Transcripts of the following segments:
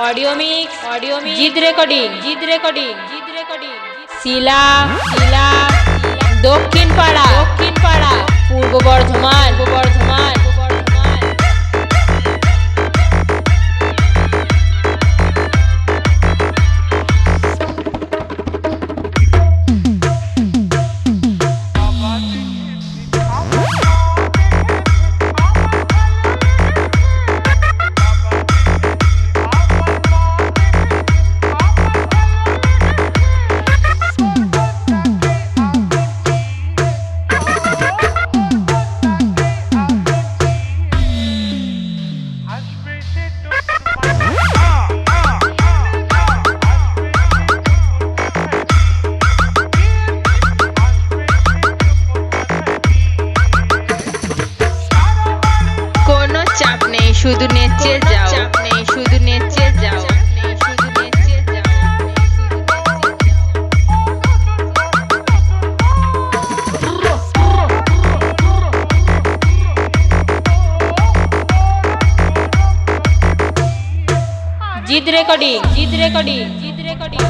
Audio mix audio mix জিদ recording জিদ recording জিদ রেকর্ডিং শিলা শিলা দক্ষিণ পাড়া দক্ষিণ পাড়া পূর্ব বর্ধমান পূর্ব বর্ধমান পূর্ব বর্ধমান শুধু নেচে যাও। নেই শুধু নেচে যাও। জিদ রেকর্ডিং জিদ রেকর্ডিং জিদ রেকর্ডিং।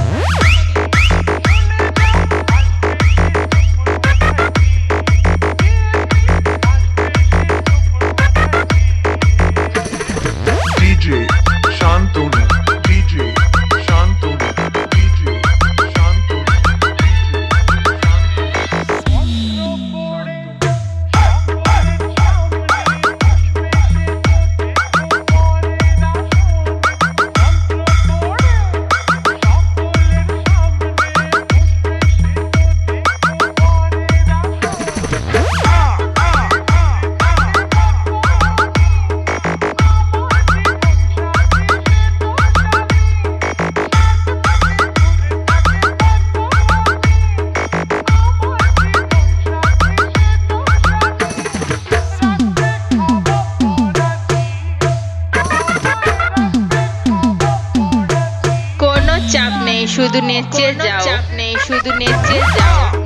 শুধু নেচে যাও। চাপ নেই শুধু নেচে যাও।